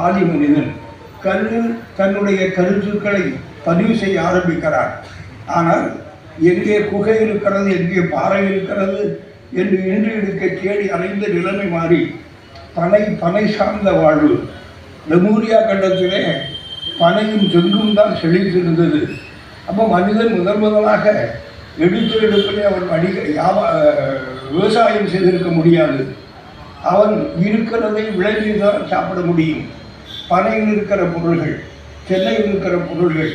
ஆதி மனிதன் கல்லில் தன்னுடைய கருத்துக்களை பதிவு செய்ய ஆரம்பிக்கிறார் ஆனால் எங்கே குகை இருக்கிறது எங்கே பாறை இருக்கிறது என்று இன்று இருக்க தேடி அலைந்த நிலைமை மாறி பனை பனை சார்ந்த வாழ்வு. லெமூரியா கண்டத்திலே பனையும் செங்கும் தான் செழித்திருந்தது. அப்போ மனிதன் முதல் முதலாக எடுத்து எடுப்பிலே அவன் வணிக யாவ விவசாயம் செய்திருக்க முடியாது. அவன் இருக்கிறதை விளைவி தான் சாப்பிட முடியும். பனையில் இருக்கிற பொருள்கள் சென்னையில் இருக்கிற பொருள்கள்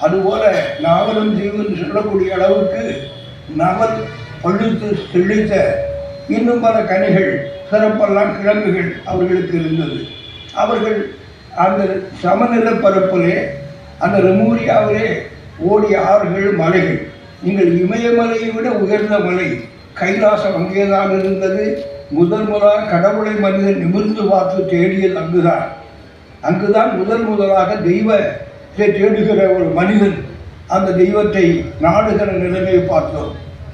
அதுபோல நாவலும் தீவுன்னு சொல்லக்கூடிய அளவுக்கு நவல் பழுத்து தெளித்த இன்னும் பல கனிகள் சிறப்பெல்லாம் கிழங்குகள் அவர்களுக்கு இருந்தது. அவர்கள் அந்த சமநில பரப்பிலே அந்த ரெமூரியாவிலே ஓடிய ஆறுகள் மலைகள். நீங்கள் இமயமலையை விட உயர்ந்த மலை கைலாசம் அங்கேதான் இருந்தது. முதல் முதலாக கடவுளை மனிதன் நிமிர்ந்து பார்த்து தேடியது அங்குதான் அங்குதான் முதல் முதலாக தெய்வத்தை தேடுகிற ஒரு மனிதன் அந்த தெய்வத்தை நாடுகிற நிலைமையை பார்த்தோம்.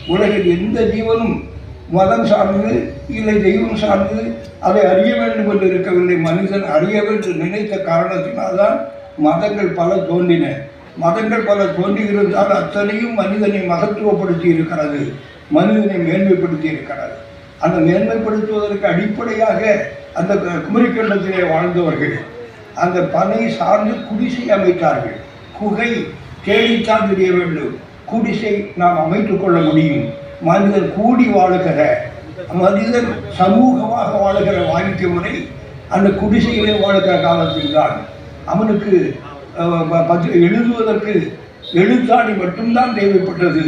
உலகில் எந்த ஜீவனும் மதம் சார்ந்து இல்லை தெய்வம் சார்ந்து அதை அறிய வேண்டும் என்று இருக்கவில்லை. மனிதன் அறிய வேண்டும் நினைத்த காரணத்தினால்தான் மதங்கள் பல தோன்றின. மதங்கள் பல தோன்றியிருந்தால் அத்தனையும் மனிதனை மகத்துவப்படுத்தி இருக்கிறது மனிதனை மேன்மைப்படுத்தி இருக்கிறது அந்த மேன்மைப்படுத்துவதற்கு அடிப்படையாக அந்த குமரிக்கண்டத்திலே வாழ்ந்தவர்கள் அந்த பனை சார்ந்து குடிசை அமைத்தார்கள். குகை தேடித்தான் தெரிய வேண்டும். குடிசை நாம் அமைத்துக் கொள்ள முடியும். மனிதன் கூடி வாழுகிற மனிதன் சமூகமாக வாழுகிற வாழ்க்கை முறை அந்த குடிசையிலே வாழுகிற காலத்தில் தான் அவனுக்கு எழுதுவதற்கு எழுத்தாணி மட்டும்தான் தேவைப்பட்டது.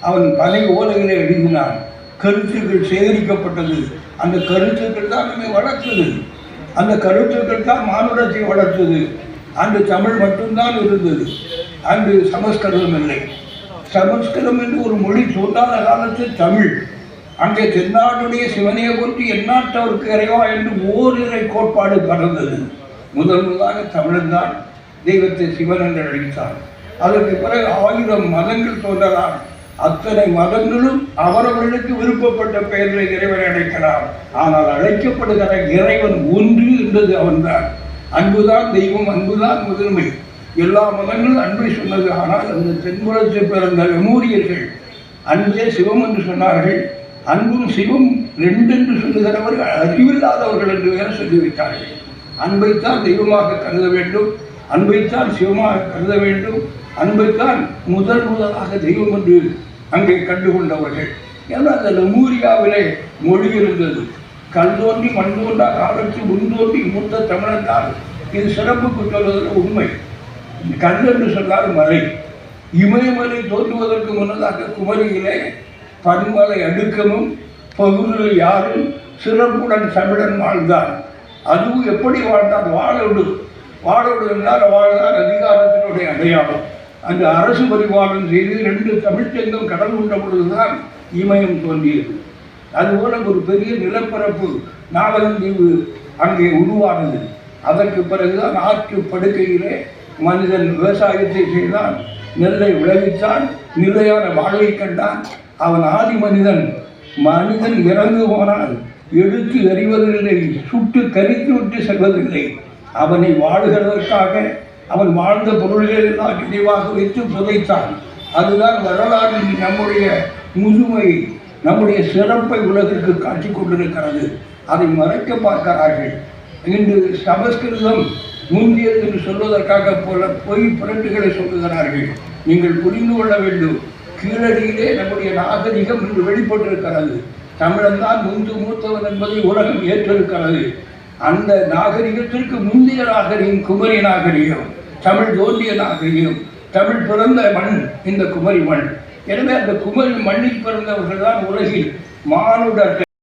அவன் பனை ஓலைகளை எழுதினான். கருத்துக்கள் சேகரிக்கப்பட்டது. அந்த கருத்துக்கள் தான் நம்மை வளர்த்தது. அந்த கருத்துக்கள் தான் மானுடத்தை வளர்த்தது. அன்று தமிழ் மட்டும்தான் இருந்தது. அன்று சமஸ்கிருதம் இல்லை. சமஸ்கிருதம் என்று ஒரு மொழி தோன்றாத காலத்தில் தமிழ். அங்கே தென்னாடுடைய சிவனையை போற்றி எந்நாட்டவருக்கு இறைவா என்று ஓரிரை கோட்பாடு பறந்தது முதல் முதலாக தமிழன்தான் தெய்வத்தை சிவன் என்று அழைத்தான் அதற்கு பிறகு ஆயிரம் மதங்கள் தோன்றலாம். அத்தனை மதங்களும் அவரவர்களுக்கு விருப்பப்பட்ட பெயர்களை இறைவனை அழைக்கலாம். ஆனால் அழைக்கப்படுகிற இறைவன் ஒன்று என்பது அவன்தான். அன்புதான் தெய்வம் அன்புதான் முதன்மை. எல்லா மதங்களும் அன்பை சொன்னது. ஆனால் அந்த தென்புறத்தில் பிறந்த மெமூரியர்கள் அன்பே சிவம் என்று சொன்னார்கள். அன்பும் சிவம் ரெண்டென்று சொல்லுகிறவர்கள் அறிவில்லாதவர்கள் என்று வேற சொல்லிவிட்டார்கள். அன்பைத்தான் தெய்வமாக கருத வேண்டும். அன்பைத்தான் சிவமாக கருத வேண்டும். அன்பைத்தான் முதல் முதலாக தெய்வம் என்று அங்கே கண்டுகொண்டவர்கள். ஏன்னா அந்த லெமூரியாவிலே மொழி இருந்தது. கல் தோன்றி மண் தோன்றா காலத்து முன் தோன்றி மூத்த தமிழத்தால் இது சிறப்புக்கு சொல்வதில் உண்மை. கல் என்று சொன்னால் மலை. இமயமலை தோன்றுவதற்கு முன்னதாக குமரியிலே பன்மலை அடுக்கமும் பகுதியில் யாரும் சிறப்புடன் தமிழன் வாழ்ந்தான். அதுவும் எப்படி வாழ்ந்தான் வாழோடு வாழோடு என்றால் வாழ்தான் அதிகாரத்தினுடைய அடையாளம். அந்த அரசு பரிபாலனம் செய்து ரெண்டு தமிழ்ச்சங்கம் கடல் உண்ட பொழுதுதான் இமயம் தோன்றியது. அதுபோல ஒரு பெரிய நிலப்பரப்பு நாவலந்தீவு அங்கே உருவானது. அதற்கு பிறகுதான் ஆற்று படுக்கையிலே மனிதன் விவசாயத்தை செய்தான் நெல்லை விளைவித்தான் நிலையான வாழ்வை கண்டான். அவன் ஆதி மனிதன் மனிதன் இறந்து போனால் எடுத்து எறிவதில்லை சுட்டு கரித்து விட்டு செல்வதில்லை. அவனை வாழுகிறதற்காக அவன் வாழ்ந்த பொருள்கள் எல்லாம் நினைவாக வைத்து புதைத்தான். அதுதான் வரலாற்றில் நம்முடைய முதுமை நம்முடைய சிறப்பை உலகிற்கு காட்சி கொண்டிருக்கிறது. அதை மறைக்க பார்க்கிறார்கள். இன்று சமஸ்கிருதம் முந்தியது என்று சொல்வதற்காக போல பொய் புரட்டுகளை சொல்லுகிறார்கள். நீங்கள் புரிந்து கொள்ள வேண்டும். கீழடியிலே நம்முடைய நாகரிகம் இன்று வெளிப்பட்டிருக்கிறது. தமிழன்தான் முந்து மூத்தவன் என்பதை உலகம் ஏற்றிருக்கிறது. அந்த நாகரிகத்திற்கு முந்தைய நாகரிகம் குமரி நாகரிகம் தமிழ் தோன்றிய நாகரிகம் தமிழ் பிறந்த மண் இந்த குமரி மண். எனவே அந்த குமரி மண்ணில் பிறந்தவர்கள் தான் உலகில் மானுடர்கள்.